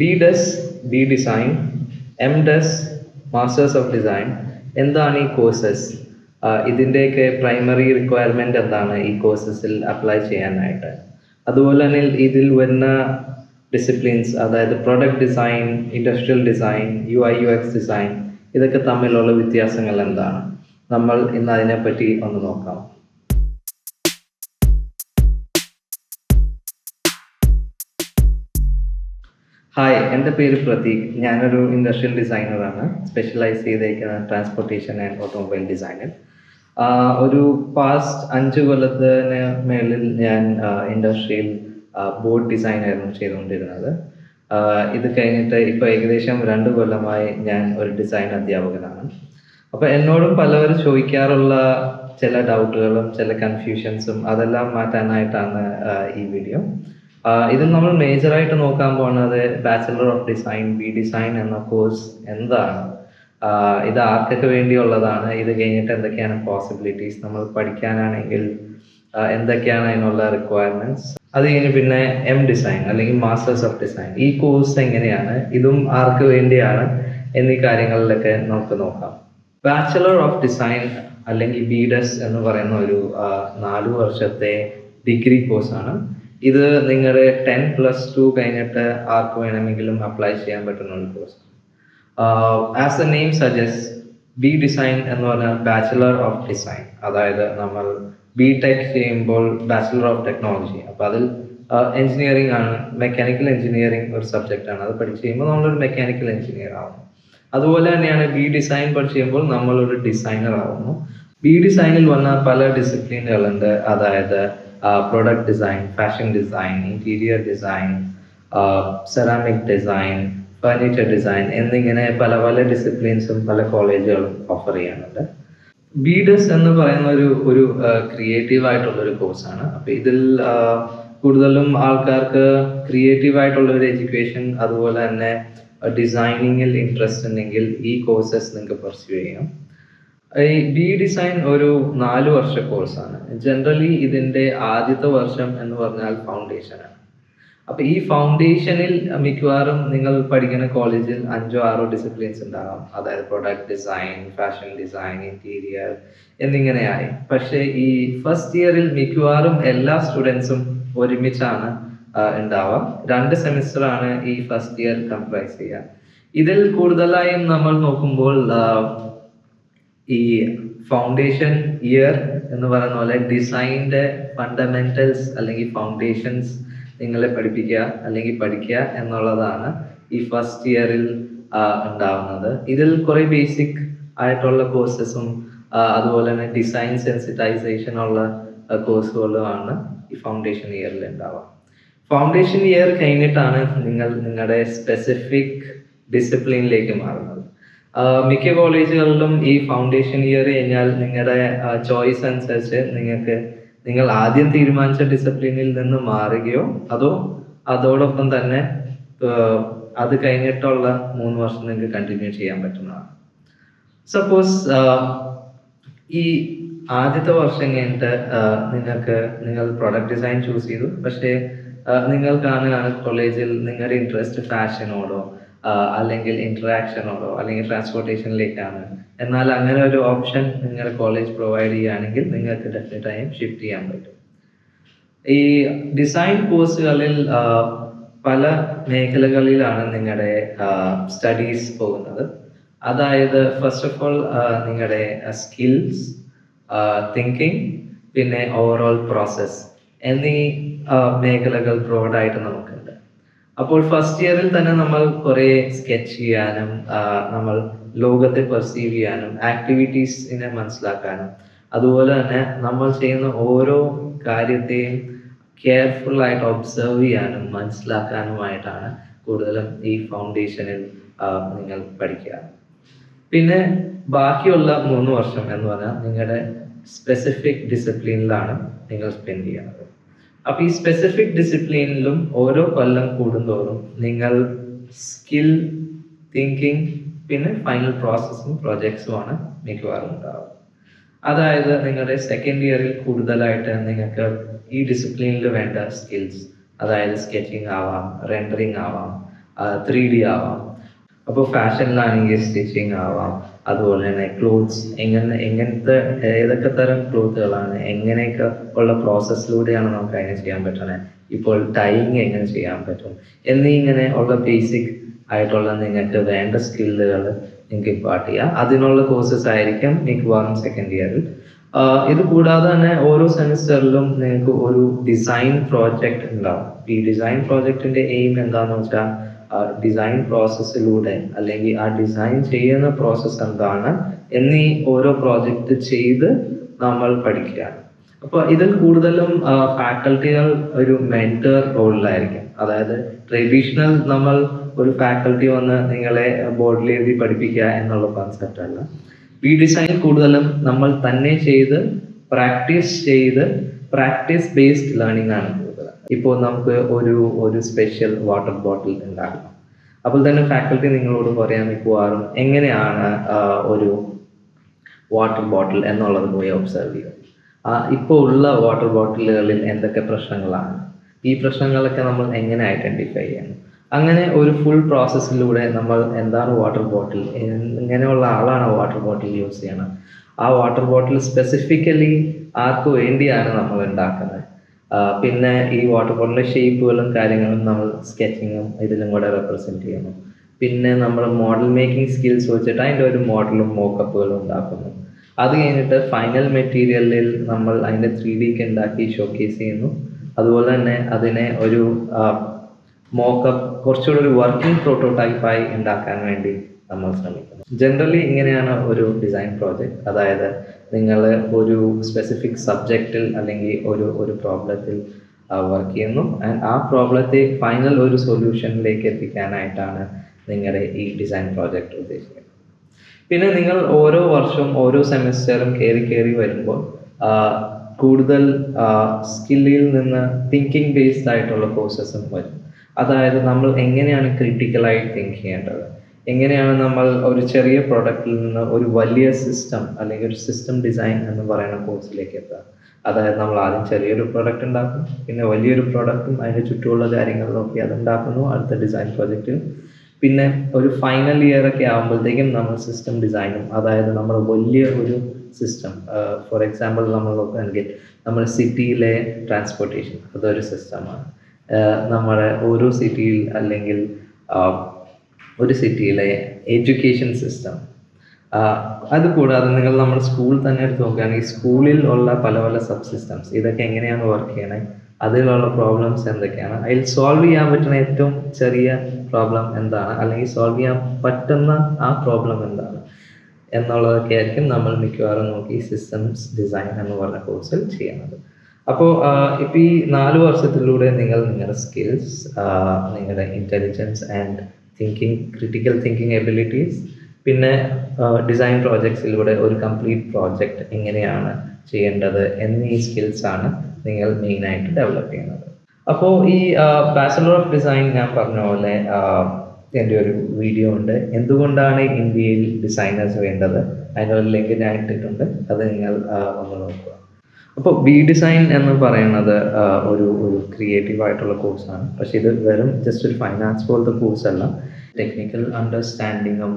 B Des B design M Des masters of design എന്താണ് ഈ courses ഇതിന്റെയൊക്കെ primary requirement എന്താണ് ഈ കോഴ്സസിൽ അപ്ലൈ ചെയ്യാനായിട്ട്? അതുപോലെ തന്നെ ഇതിൽ വരുന്ന ഡിസിപ്ലിൻസ് അതായത് product design industrial design U I U X design ഇതൊക്കെ തമ്മിലുള്ള വ്യത്യാസങ്ങൾ എന്താണ്? നമ്മൾ ഇന്ന് അതിനെപ്പറ്റി ഒന്ന് നോക്കാം. ഹായ് എന്റെ പേര് പ്രതീക്. ഞാനൊരു ഇൻഡസ്ട്രിയൽ ഡിസൈനറാണ് സ്പെഷ്യലൈസ് ചെയ്തേക്കുന്ന ട്രാൻസ്പോർട്ടേഷൻ ആൻഡ് ഓട്ടോമൊബൈൽ ഡിസൈനിൽ ഒരു പാസ്റ്റ് അഞ്ച് കൊല്ലത്തിന് മേളിൽ ഞാൻ ഇൻഡസ്ട്രിയൽ ബോർഡ് ഡിസൈൻ ആയിരുന്നു ചെയ്തുകൊണ്ടിരുന്നത്. ഇത് കഴിഞ്ഞിട്ട് ഇപ്പോൾ ഏകദേശം രണ്ട് കൊല്ലമായി ഞാൻ ഒരു ഡിസൈൻ അധ്യാപകനാണ്. അപ്പോൾ എന്നോടും പലവരും ചോദിക്കാറുള്ള ചില ഡൗട്ടുകളും ചില കൺഫ്യൂഷൻസും അതെല്ലാം മാറ്റാനായിട്ടാണ് ഈ വീഡിയോ ഇതിൽ നമ്മൾ മേജറായിട്ട് നോക്കാൻ പോകുന്നത് bachelor of design B design എന്ന കോഴ്സ് എന്താണ്? ഇത് ആർക്കൊക്കെ വേണ്ടിയുള്ളതാണ്? ഇത് കഴിഞ്ഞിട്ട് എന്തൊക്കെയാണ് പോസിബിലിറ്റീസ് നമ്മൾ പഠിക്കാനാണെങ്കിൽ എന്തൊക്കെയാണ് അതിനുള്ള റിക്വയർമെന്റ്സ് അത് കഴിഞ്ഞ് പിന്നെ എം ഡിസൈൻ അല്ലെങ്കിൽ മാസ്റ്റേഴ്സ് ഓഫ് ഡിസൈൻ ഈ കോഴ്സ് എങ്ങനെയാണ്? ഇതും ആർക്ക് വേണ്ടിയാണ്? എന്നീ കാര്യങ്ങളിലൊക്കെ നമുക്ക് നോക്കാം. ബാച്ചിലർ ഓഫ് ഡിസൈൻ അല്ലെങ്കിൽ ബി ഡെസ് എന്ന് പറയുന്ന ഒരു നാലു വർഷത്തെ ഡിഗ്രി കോഴ്സാണ് ഇത് നിങ്ങളുടെ ടെൻ പ്ലസ് ടു കഴിഞ്ഞിട്ട് ആർക്ക് വേണമെങ്കിലും അപ്ലൈ ചെയ്യാൻ പറ്റുന്ന ഒരു course as a name suggest B design എന്ന് പറഞ്ഞാൽ ബാച്ചിലർ ഓഫ് ഡിസൈൻ അതായത് നമ്മൾ ബി ടെക് ചെയ്യുമ്പോൾ ബാച്ചിലർ ഓഫ് ടെക്നോളജി അപ്പോൾ അതിൽ എഞ്ചിനീയറിംഗ് ആണ്. മെക്കാനിക്കൽ എഞ്ചിനീയറിംഗ് ഒരു സബ്ജക്റ്റ് ആണ്. അത് പഠിച്ച് കഴിയുമ്പോൾ നമ്മളൊരു മെക്കാനിക്കൽ എഞ്ചിനീയർ ആവുന്നു അതുപോലെ തന്നെയാണ് ബി ഡിസൈൻ പഠിച്ച് കഴിയുമ്പോൾ നമ്മളൊരു ഡിസൈനർ ആവുന്നു. ബി ഡിസൈനിൽ വന്ന പല ഡിസിപ്ലിനുകളുണ്ട് അതായത് product design fashion design interior design ceramic design, furniture design എന്നിങ്ങനെ പല പല ഡിസിപ്ലിൻസും പല കോളേജുകളും ഓഫർ ചെയ്യുന്നുണ്ട്. ബിഡസ് എന്ന് പറയുന്ന ഒരു ഒരു ക്രിയേറ്റീവ് ആയിട്ടുള്ള ഒരു കോഴ്സാണ് അപ്പോൾ ഇതിൽ കൂടുതലും ആൾക്കാർക്ക് ക്രിയേറ്റീവ് ആയിട്ടുള്ള ഒരു എഡ്യൂക്കേഷൻ അതുപോലെ തന്നെ ഡിസൈനിങ്ങിൽ ഇൻട്രസ്റ്റ് ഉണ്ടെങ്കിൽ ഈ കോഴ്സസ് നിങ്ങൾക്ക് പെർസ്യൂ ചെയ്യാം. ഈ ബി ഡിസൈൻ ഒരു നാല് വർഷ കോഴ്സാണ് ജനറലി ഇതിന്റെ ആദ്യത്തെ വർഷം എന്ന് പറഞ്ഞാൽ ഫൗണ്ടേഷൻ ആണ്. അപ്പൊ ഈ ഫൗണ്ടേഷനിൽ മിക്കവാറും നിങ്ങൾ പഠിക്കുന്ന കോളേജിൽ അഞ്ചോ ആറോ ഡിസിപ്ലിൻസ് ഉണ്ടാകാം. അതായത് product design fashion design interior എന്നിങ്ങനെയായി. പക്ഷേ ഈ ഫസ്റ്റ് ഇയറിൽ മിക്കവാറും എല്ലാ സ്റ്റുഡൻസും ഒരുമിച്ചാണ് ഉണ്ടാവാം രണ്ട് സെമിസ്റ്റർ ആണ് ഈ ഫസ്റ്റ് ഇയർ കംപ്രൈസ് ചെയ്യുക. ഇതിൽ കൂടുതലായും നമ്മൾ നോക്കുമ്പോൾ ഈ ഫൗണ്ടേഷൻ ഇയർ എന്ന് പറയുന്ന പോലെ ഡിസൈനിന്റെ ഫണ്ടമെന്റൽസ് അല്ലെങ്കിൽ ഫൗണ്ടേഷൻസ് നിങ്ങളെ പഠിപ്പിക്കുക അല്ലെങ്കിൽ പഠിക്കുക എന്നുള്ളതാണ് ഈ ഫസ്റ്റ് ഇയറിൽ ഉണ്ടാവുന്നത്. ഇതിൽ കുറെ ബേസിക് ആയിട്ടുള്ള കോഴ്സസും അതുപോലെ തന്നെ ഡിസൈൻ സെൻസിറ്റൈസേഷൻ ഉള്ള കോഴ്സുകളുമാണ് ഈ ഫൗണ്ടേഷൻ ഇയറിൽ ഉണ്ടാവുക. ഫൗണ്ടേഷൻ ഇയർ കഴിഞ്ഞിട്ടാണ് നിങ്ങൾ നിങ്ങളുടെ സ്പെസിഫിക് ഡിസിപ്ലിനിലേക്ക് മാറുന്നത്. മിക്ക കോളേജുകളിലും ഈ ഫൗണ്ടേഷൻ ഇയർ കഴിഞ്ഞാൽ നിങ്ങളുടെ ചോയ്സ് അനുസരിച്ച് നിങ്ങൾക്ക് നിങ്ങൾ ആദ്യം തീരുമാനിച്ച ഡിസിപ്ലിനിൽ നിന്ന് മാറുകയോ അതോ അതോടൊപ്പം തന്നെ അത് കഴിഞ്ഞിട്ടുള്ള മൂന്ന് വർഷം നിങ്ങൾക്ക് കണ്ടിന്യൂ ചെയ്യാൻ പറ്റുന്നതാണ്. സപ്പോസ് ഈ ആദ്യത്തെ വർഷം കഴിഞ്ഞിട്ട് നിങ്ങൾക്ക് നിങ്ങൾ പ്രൊഡക്റ്റ് ഡിസൈൻ ചൂസ് ചെയ്തു. പക്ഷേ നിങ്ങൾ കാണുകയാണ് കോളേജിൽ നിങ്ങളുടെ ഇൻട്രസ്റ്റ് ഫാഷനോടോ അല്ലെങ്കിൽ ഇന്ററാക്ഷനോടോ അല്ലെങ്കിൽ ട്രാൻസ്പോർട്ടേഷനിലേക്കാണ് എന്നാൽ അങ്ങനെ ഒരു ഓപ്ഷൻ നിങ്ങളുടെ കോളേജ് പ്രൊവൈഡ് ചെയ്യുകയാണെങ്കിൽ നിങ്ങൾക്ക് ഡെഫിനറ്റായും ഷിഫ്റ്റ് ചെയ്യാൻ പറ്റും. ഈ ഡിസൈൻ കോഴ്സുകളിൽ പല മേഖലകളിലാണ് നിങ്ങളുടെ സ്റ്റഡീസ് പോകുന്നത്. അതായത് ഫസ്റ്റ് ഓഫ് ഓൾ നിങ്ങളുടെ സ്കിൽസ് തിങ്കിങ് പിന്നെ ഓവറോൾ പ്രോസസ് എന്നീ മേഖലകൾ ബ്രോഡായിട്ട് നമുക്കുണ്ട്. അപ്പോൾ ഫസ്റ്റ് ഇയറിൽ തന്നെ നമ്മൾ കുറെ സ്കെച്ച് ചെയ്യാനും നമ്മൾ ലോകത്തെ പെർസീവ് ചെയ്യാനും ആക്ടിവിറ്റീസിനെ മനസ്സിലാക്കാനും. അതുപോലെ തന്നെ നമ്മൾ ചെയ്യുന്ന ഓരോ കാര്യത്തെയും കെയർഫുൾ ആയിട്ട് ഒബ്സർവ് ചെയ്യാനും മനസ്സിലാക്കാനുമായിട്ടാണ് കൂടുതലും ഈ ഫൗണ്ടേഷനിൽ നിങ്ങൾ പഠിക്കുക. പിന്നെ ബാക്കിയുള്ള മൂന്ന് വർഷം എന്ന് പറഞ്ഞാൽ നിങ്ങളുടെ സ്പെസിഫിക് ഡിസിപ്ലിനിലാണ് നിങ്ങൾ സ്പെൻഡ് ചെയ്യുന്നത് അപ്പൊ ഈ സ്പെസിഫിക് ഡിസിപ്ലിനിലും ഓരോ കൊല്ലം കൂടുന്തോറും നിങ്ങൾ സ്കിൽ തിങ്കിങ് പിന്നെ ഫൈനൽ പ്രോസസ്സും പ്രോജക്ട്സുമാണ് മിക്കവാറും ഉണ്ടാവുക. അതായത് നിങ്ങളുടെ സെക്കൻഡ് ഇയറിൽ കൂടുതലായിട്ട് നിങ്ങൾക്ക് ഈ ഡിസിപ്ലിനിൽ വേണ്ട സ്കിൽസ് അതായത് സ്കെച്ചിങ് ആവാം റെൻഡറിങ് ആവാം ത്രീ ഡി ആവാം. അപ്പോൾ ഫാഷനിലാണെങ്കിൽ സ്റ്റിച്ചിങ് ആവാം അതുപോലെ തന്നെ ക്ലോത്ത്സ് എങ്ങനെ എങ്ങനത്തെ ഏതൊക്കെ തരം ക്ലോത്തുകളാണ് എങ്ങനെയൊക്കെ ഉള്ള പ്രോസസ്സിലൂടെയാണ് നമുക്ക് അതിനെ ചെയ്യാൻ പറ്റണേ ഇപ്പോൾ ടൈങ് എങ്ങനെ ചെയ്യാൻ പറ്റും? എന്നീ ഇങ്ങനെ ഉള്ള ബേസിക് ആയിട്ടുള്ള നിങ്ങൾക്ക് വേണ്ട സ്കില്ലുകൾ നിങ്ങൾക്ക് ഇമ്പാർട്ട് ചെയ്യാം. അതിനുള്ള കോഴ്സസ് ആയിരിക്കും മിക്കവാറും സെക്കൻഡ് ഇയറിൽ ഇത് കൂടാതെ തന്നെ ഓരോ സെമിസ്റ്ററിലും നിങ്ങൾക്ക് ഒരു ഡിസൈൻ പ്രോജക്റ്റ് ഉണ്ടാവും. ഈ ഡിസൈൻ പ്രോജക്റ്റിന്റെ എയിം എന്താണെന്ന് വെച്ചാൽ ഡിസൈൻ പ്രോസസ്സിലൂടെ അല്ലെങ്കിൽ ആ ഡിസൈൻ ചെയ്യുന്ന പ്രോസസ്സ് എന്താണ് എന്നീ ഓരോ പ്രോജക്റ്റ് ചെയ്ത് നമ്മൾ പഠിക്കുകയാണ്. അപ്പോൾ ഇതിൽ കൂടുതലും ഫാക്കൽറ്റികൾ ഒരു മെന്റർ റോളിലായിരിക്കും. അതായത് ട്രഡീഷണൽ നമ്മൾ ഒരു ഫാക്കൽറ്റി വന്ന് നിങ്ങളെ ബോർഡിൽ എഴുതി പഠിപ്പിക്കുക എന്നുള്ള കോൺസെപ്റ്റ് അല്ല. ഈ ഡിസൈൻ കൂടുതലും നമ്മൾ തന്നെ ചെയ്ത് പ്രാക്ടീസ് ചെയ്ത് പ്രാക്ടീസ് ബേസ്ഡ് ലേണിംഗ് ആണ്. ഇപ്പോൾ നമുക്ക് ഒരു ഒരു സ്പെഷ്യൽ വാട്ടർ ബോട്ടിൽ ഉണ്ടാക്കണം. അപ്പോൾ തന്നെ ഫാക്കൽറ്റി നിങ്ങളോട് പറയാൻ മിക്കവാറും എങ്ങനെയാണ് ഒരു വാട്ടർ ബോട്ടിൽ എന്നുള്ളത് പോയി ഒബ്സർവ് ചെയ്യുക. ഇപ്പോൾ ഉള്ള വാട്ടർ ബോട്ടിലുകളിൽ എന്തൊക്കെ പ്രശ്നങ്ങളാണ്? ഈ പ്രശ്നങ്ങളൊക്കെ നമ്മൾ എങ്ങനെ ഐഡന്റിഫൈ ചെയ്യണം? അങ്ങനെ ഒരു ഫുൾ പ്രോസസ്സിലൂടെ നമ്മൾ എന്താണ് വാട്ടർ ബോട്ടിൽ എങ്ങനെയുള്ള ആളാണ് വാട്ടർ ബോട്ടിൽ യൂസ് ചെയ്യണം ആ വാട്ടർ ബോട്ടിൽ സ്പെസിഫിക്കലി ആർക്ക് വേണ്ടിയാണ് നമ്മൾ ഉണ്ടാക്കുന്നത്? പിന്നെ ഈ വാട്ടർ ബോട്ടിലെ ഷേപ്പുകളും കാര്യങ്ങളും നമ്മൾ സ്കെച്ചിങ്ങും ഇതിലും കൂടെ റെപ്രസെന്റ് ചെയ്യണം പിന്നെ നമ്മൾ മോഡൽ മേക്കിംഗ് സ്കിൽസ് വെച്ചിട്ട് അതിന്റെ ഒരു മോഡലും മോക്കപ്പുകളും ഉണ്ടാക്കുന്നു. അത് കഴിഞ്ഞിട്ട് ഫൈനൽ മെറ്റീരിയലിൽ നമ്മൾ അതിന്റെ ത്രീ ഡിക്ക് ഉണ്ടാക്കി ഷോക്കേസ് ചെയ്യുന്നു. അതുപോലെ തന്നെ അതിനെ ഒരു മോക്കപ്പ് കുറച്ചുകൂടി ഒരു വർക്കിംഗ് പ്രോട്ടോടൈപ്പായി ഉണ്ടാക്കാൻ വേണ്ടി നമ്മൾ ശ്രമിക്കുന്നു. ജനറലി ഇങ്ങനെയാണ് ഒരു ഡിസൈൻ പ്രോജക്റ്റ് അതായത് നിങ്ങൾ ഒരു സ്പെസിഫിക് സബ്ജക്റ്റിൽ അല്ലെങ്കിൽ ഒരു ഒരു പ്രോബ്ലത്തിൽ വർക്ക് ചെയ്യുന്നു. ആൻഡ് ആ പ്രോബ്ലത്തെ ഫൈനൽ ഒരു സൊല്യൂഷനിലേക്ക് എത്തിക്കാനായിട്ടാണ് നിങ്ങളുടെ ഈ ഡിസൈൻ പ്രോജക്റ്റ് ഉദ്ദേശിക്കുന്നത്. പിന്നെ നിങ്ങൾ ഓരോ വർഷവും ഓരോ സെമിസ്റ്ററും കയറി കയറി വരുമ്പോൾ കൂടുതൽ സ്കില്ലിൽ നിന്ന് തിങ്കിങ് ബേസ്ഡ് ആയിട്ടുള്ള കോഴ്സസും വരും. അതായത് നമ്മൾ എങ്ങനെയാണ് ക്രിട്ടിക്കലായി തിങ്ക് ചെയ്യേണ്ടത്? എങ്ങനെയാണ് നമ്മൾ ഒരു ചെറിയ പ്രോഡക്റ്റിൽ നിന്ന് ഒരു വലിയ സിസ്റ്റം അല്ലെങ്കിൽ ഒരു സിസ്റ്റം ഡിസൈൻ എന്ന് പറയുന്ന കോഴ്സിലേക്ക് എത്തുക. അതായത് നമ്മൾ ആദ്യം ചെറിയൊരു പ്രോഡക്റ്റ് ഉണ്ടാക്കും പിന്നെ വലിയൊരു പ്രോഡക്റ്റും അതിന്റെ ചുറ്റുമുള്ള കാര്യങ്ങളും നോക്കി അത് ഉണ്ടാക്കുന്നു അടുത്ത ഡിസൈൻ പ്രോജക്റ്റ് പിന്നെ ഒരു ഫൈനൽ ഇയർ ഒക്കെ ആകുമ്പോഴത്തേക്കും നമ്മൾ സിസ്റ്റം ഡിസൈനും അതായത് നമ്മൾ വലിയ ഒരു സിസ്റ്റം ഫോർ എക്സാമ്പിൾ നമ്മൾ നോക്കുകയാണെങ്കിൽ നമ്മുടെ സിറ്റിയിലെ ട്രാൻസ്പോർട്ടേഷൻ അതൊരു സിസ്റ്റമാണ് നമ്മുടെ ഓരോ സിറ്റിയിൽ അല്ലെങ്കിൽ ഒരു സിറ്റിയിലെ എഡ്യൂക്കേഷൻ സിസ്റ്റം. അത് കൂടാതെ നിങ്ങൾ നമ്മുടെ സ്കൂൾ തന്നെ എടുത്ത് നോക്കുകയാണെങ്കിൽ സ്കൂളിൽ ഉള്ള പല പല സബ് സിസ്റ്റംസ് ഇതൊക്കെ എങ്ങനെയാണ് വർക്ക് ചെയ്യണേ അതിലുള്ള പ്രോബ്ലംസ് എന്തൊക്കെയാണ് അതിൽ സോൾവ് ചെയ്യാൻ പറ്റുന്ന ഏറ്റവും ചെറിയ പ്രോബ്ലം എന്താണ് അല്ലെങ്കിൽ സോൾവ് ചെയ്യാൻ പറ്റുന്ന ആ പ്രോബ്ലം എന്താണ് എന്നുള്ളതൊക്കെ ആയിരിക്കും നമ്മൾ മിക്കവാറും നോക്കി സിസ്റ്റംസ് ഡിസൈൻ എന്ന് പറഞ്ഞ കോഴ്സിൽ ചെയ്യുന്നത്. അപ്പോൾ ഇപ്പോൾ ഈ നാല് വർഷത്തിലൂടെ നിങ്ങൾ നിങ്ങളുടെ സ്കിൽസ് നിങ്ങളുടെ intelligence and thinking critical thinking abilities പിന്നെ ഡിസൈൻ പ്രോജക്ട്സിലൂടെ ഒരു കംപ്ലീറ്റ് പ്രോജക്റ്റ് എങ്ങനെയാണ് ചെയ്യേണ്ടത് എന്നീ സ്കിൽസാണ് നിങ്ങൾ മെയിനായിട്ട് ഡെവലപ്പ് ചെയ്യുന്നത്. അപ്പോൾ ഈ ബാച്ചലർ ഓഫ് ഡിസൈൻ ഞാൻ പറഞ്ഞ പോലെ എന്റെ ഒരു വീഡിയോ ഉണ്ട്. എന്തുകൊണ്ടാണ് ഇന്ത്യയിൽ ഡിസൈനേഴ്സ് വേണ്ടത്? അതിനൊരു ലിങ്ക് ഞാൻ ഇട്ടിട്ടുണ്ട്. അത് നിങ്ങൾ ഒന്ന് നോക്കുക. അപ്പോൾ ബി ഡിസൈൻ എന്ന് പറയുന്നത് ഒരു ഒരു ക്രിയേറ്റീവ് ആയിട്ടുള്ള കോഴ്സാണ് പക്ഷേ ഇത് വെറും ജസ്റ്റ് ഒരു ഫൈനാൻസ് പോലത്തെ കോഴ്സ് അല്ല. ടെക്നിക്കൽ അണ്ടർസ്റ്റാൻഡിങ്ങും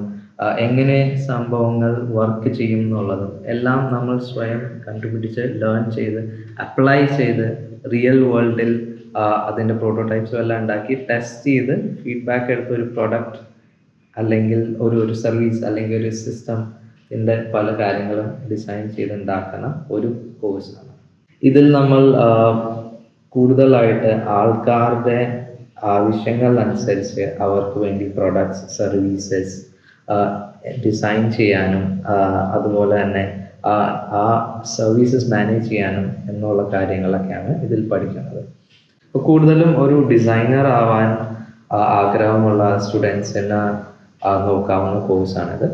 എങ്ങനെ സംഭവങ്ങൾ വർക്ക് ചെയ്യും എന്നുള്ളതും എല്ലാം നമ്മൾ സ്വയം കണ്ടുപിടിച്ച് ലേൺ ചെയ്ത് അപ്ലൈ ചെയ്ത് റിയൽ വേൾഡിൽ അതിന്റെ പ്രോട്ടോടൈപ്സും എല്ലാം ഉണ്ടാക്കി ടെസ്റ്റ് ചെയ്ത് ഫീഡ്ബാക്ക് എടുത്ത് ഒരു പ്രൊഡക്റ്റ് അല്ലെങ്കിൽ ഒരു ഒരു സർവീസ് അല്ലെങ്കിൽ ഒരു സിസ്റ്റം ഇതിന്റെ പല കാര്യങ്ങളും ഡിസൈൻ ചെയ്ത് ഉണ്ടാക്കണം. ഒരു കോഴ്സാണ് ഇതിൽ നമ്മൾ കൂടുതലായിട്ട് ആൾക്കാരുടെ ആവശ്യങ്ങൾ അനുസരിച്ച് അവർക്ക് വേണ്ടി പ്രൊഡക്ട്സ് സർവീസസ് ഡിസൈൻ ചെയ്യാനും അതുപോലെ തന്നെ ആ സർവീസസ് മാനേജ് ചെയ്യാനും എന്നുള്ള കാര്യങ്ങളൊക്കെയാണ് ഇതിൽ പഠിക്കുന്നത്. അപ്പോൾ കൂടുതലും ഒരു ഡിസൈനർ ആവാൻ ആഗ്രഹമുള്ള സ്റ്റുഡൻസിന് നോക്കാവുന്ന കോഴ്സാണിത്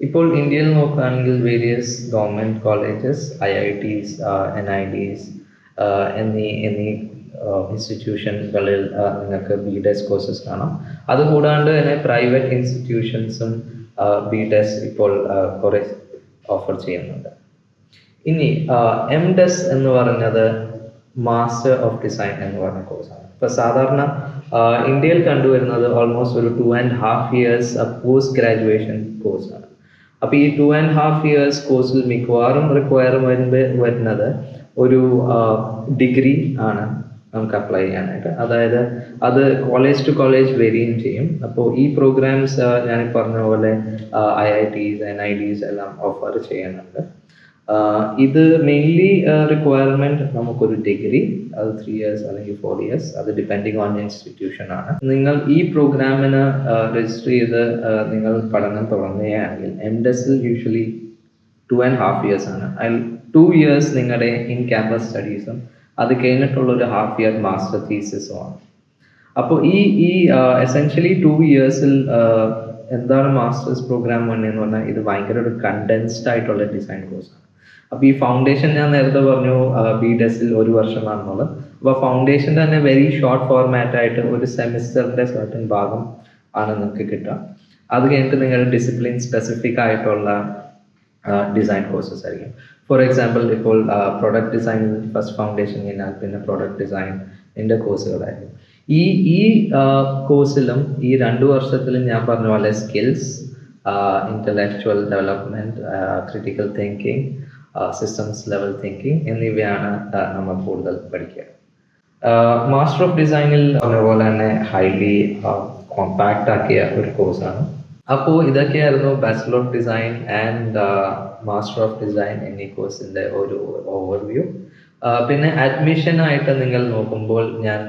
ഇപ്പോൾ ഇന്ത്യയിൽ നോക്കുകയാണെങ്കിൽ various government colleges I I Ts N I Ds എന്നീ എന്നീ ഇൻസ്റ്റിറ്റ്യൂഷനുകളിൽ നിങ്ങൾക്ക് ബി ഡെസ് കോഴ്സസ് കാണാം. അതുകൂടാണ്ട് തന്നെ പ്രൈവറ്റ് ഇൻസ്റ്റിറ്റ്യൂഷൻസും ബി ഡെസ് ഇപ്പോൾ ആ, കുറേ ഓഫർ ചെയ്യുന്നുണ്ട്. ഇനി എം ഡെസ് എന്ന് പറഞ്ഞത് മാസ്റ്റർ ഓഫ് ഡിസൈൻ എന്ന് പറഞ്ഞ കോഴ്സാണ് ഇപ്പോൾ സാധാരണ ഇന്ത്യയിൽ കണ്ടുവരുന്നത് ഓൾമോസ്റ്റ് ഒരു two and half years post graduation കോഴ്സാണ് അപ്പോൾ ഈ ടു ആൻഡ് ഹാഫ് ഇയേഴ്സ് കോഴ്സിൽ മിക്കവാറും റിക്വയർമെന്റ് വരുന്നത് ഒരു ഡിഗ്രി ആണ് നമുക്ക് അപ്ലൈ ചെയ്യാനായിട്ട്. അതായത് അത് കോളേജ് ടു കോളേജ് വേരിയും ചെയ്യും. അപ്പോൾ ഈ പ്രോഗ്രാംസ് ഞാൻ പറഞ്ഞ പോലെ I I Ts N I Ds എല്ലാം ഓഫർ ചെയ്യുന്നുണ്ട്. ഇത് മെയിൻലി റിക്വയർമെന്റ് നമുക്കൊരു ഡിഗ്രി അത് ത്രീ ഇയേഴ്സ് അല്ലെങ്കിൽ ഫോർ ഇയേഴ്സ് അത് ഡിപ്പെൻഡിങ് ഓൺ ഇൻസ്റ്റിറ്റ്യൂഷൻ ആണ്. നിങ്ങൾ ഈ പ്രോഗ്രാമിന് രജിസ്റ്റർ ചെയ്ത് നിങ്ങൾ പഠനം തുടങ്ങുകയാണെങ്കിൽ M ഡെസിൽ usually two and half years ആണ്. അതിൽ ടു ഇയേഴ്സ് നിങ്ങളുടെ ഇൻ ക്യാമ്പസ് സ്റ്റഡീസും അത് കഴിഞ്ഞിട്ടുള്ള ഒരു ഹാഫ് ഇയർ മാസ്റ്റർ തീസിസും ആണ്. അപ്പോൾ ഈ ഈ എസെൻഷ്യലി ടു ഇയേഴ്സിൽ എന്താണ് മാസ്റ്റേഴ്സ് പ്രോഗ്രാം വന്നതെന്ന് പറഞ്ഞാൽ ഇത് ഭയങ്കര ഒരു കണ്ടൻസ്ഡ് ആയിട്ടുള്ള ഡിസൈൻ കോഴ്സാണ് അപ്പോൾ ഈ ഫൗണ്ടേഷൻ ഞാൻ നേരത്തെ പറഞ്ഞു ബി ഡെസിൽ ഒരു വർഷമാണെന്നുള്ളത്. അപ്പൊ ഫൗണ്ടേഷൻ തന്നെ വെരി ഷോർട്ട് ഫോർമാറ്റ് ആയിട്ട് ഒരു സെമിസ്റ്ററിന്റെ സർട്ടൻ ഭാഗം ആണ് നിങ്ങൾക്ക് കിട്ടുക. അത് കഴിഞ്ഞിട്ട് നിങ്ങളുടെ ഡിസിപ്ലിൻ സ്പെസിഫിക് ആയിട്ടുള്ള ഡിസൈൻ കോഴ്സസ് ആയിരിക്കും. ഫോർ എക്സാമ്പിൾ ഇപ്പോൾ പ്രൊഡക്റ്റ് ഡിസൈൻ ഫസ്റ്റ് ഫൗണ്ടേഷൻ കഴിഞ്ഞാൽ പിന്നെ പ്രൊഡക്റ്റ് ഡിസൈൻ എന്റെ കോഴ്സുകളായിരിക്കും ഈ ഈ കോഴ്സിലും ഈ രണ്ട് വർഷത്തിലും ഞാൻ പറഞ്ഞ പോലെ skills intellectual development critical thinking systems level thinking എന്നിവയാണ് നമ്മൾ കൂടുതൽ പഠിക്കുക. മാസ്റ്റർ ഓഫ് ഡിസൈനിൽ പറഞ്ഞ പോലെ തന്നെ ഹൈലി കോമ്പാക്റ്റ് ആക്കിയ ഒരു കോഴ്സാണ് അപ്പോൾ ഇതൊക്കെയായിരുന്നു bachelor of design and master of design എന്നീ കോഴ്സിന്റെ ഒരു ഓവർവ്യൂ പിന്നെ അഡ്മിഷൻ ആയിട്ട് നിങ്ങൾ നോക്കുമ്പോൾ ഞാൻ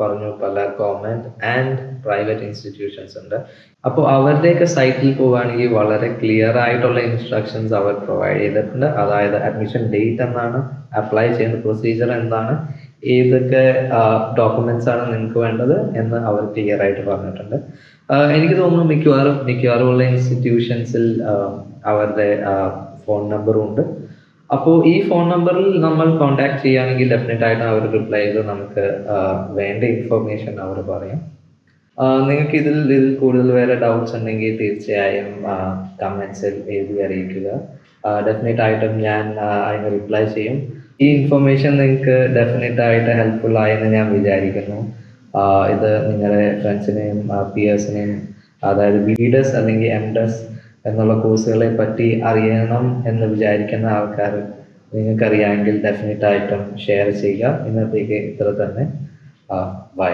പറഞ്ഞു പല ഗവൺമെന്റ് ആൻഡ് പ്രൈവറ്റ് ഇൻസ്റ്റിറ്റ്യൂഷൻസ് ഉണ്ട്. അപ്പോൾ അവരുടെയൊക്കെ സൈറ്റിൽ പോവുകയാണെങ്കിൽ വളരെ ക്ലിയർ ആയിട്ടുള്ള ഇൻസ്ട്രക്ഷൻസ് അവർ പ്രൊവൈഡ് ചെയ്തിട്ടുണ്ട്. അതായത് അഡ്മിഷൻ ഡേറ്റ് എന്താണ് അപ്ലൈ ചെയ്യുന്ന പ്രൊസീജിയർ എന്താണ് ഏതൊക്കെ ഡോക്യുമെന്റ്സ് ആണ് നിങ്ങൾക്ക് വേണ്ടത് എന്ന് അവർ ക്ലിയർ ആയിട്ട് പറഞ്ഞിട്ടുണ്ട്. എനിക്ക് തോന്നുന്നു മിക്കവാറും മിക്കവാറും ഉള്ള ഇൻസ്റ്റിറ്റ്യൂഷൻസിൽ അവരുടെ ഫോൺ നമ്പറും ഉണ്ട്. അപ്പോൾ ഈ ഫോൺ നമ്പറിൽ നമ്മൾ കോൺടാക്ട് ചെയ്യുകയാണെങ്കിൽ ഡെഫിനറ്റ് ആയിട്ട് അവർ റിപ്ലൈ ചെയ്ത് നമുക്ക് വേണ്ട ഇൻഫർമേഷൻ അവർ പറയും. നിങ്ങൾക്ക് ഇതിൽ ഇതിൽ കൂടുതൽ വേറെ ഡൗട്ട്സ് ഉണ്ടെങ്കിൽ തീർച്ചയായും കമൻസിൽ എഴുതി അറിയിക്കുക. ഡെഫിനറ്റ് ആയിട്ടും ഞാൻ അതിന് റിപ്ലൈ ചെയ്യും. ഈ ഇൻഫർമേഷൻ നിങ്ങൾക്ക് ഡെഫിനറ്റ് ആയിട്ട് ഹെൽപ്ഫുൾ ആയെന്ന് ഞാൻ വിചാരിക്കുന്നു. ഇത് നിങ്ങളുടെ ഫ്രണ്ട്സിനെയും പിയേഴ്സിനെയും അതായത് ബീഡേഴ്സ് അല്ലെങ്കിൽ എം ഡെസ് എന്നുള്ള കോഴ്സുകളെ പറ്റി അറിയണം എന്ന് വിചാരിക്കുന്ന ആൾക്കാർ നിങ്ങൾക്കറിയാമെങ്കിൽ ഡെഫിനറ്റ് ആയിട്ടും ഷെയർ ചെയ്യുക. ഇന്നത്തേക്ക് ഇത്ര തന്നെ. ബൈ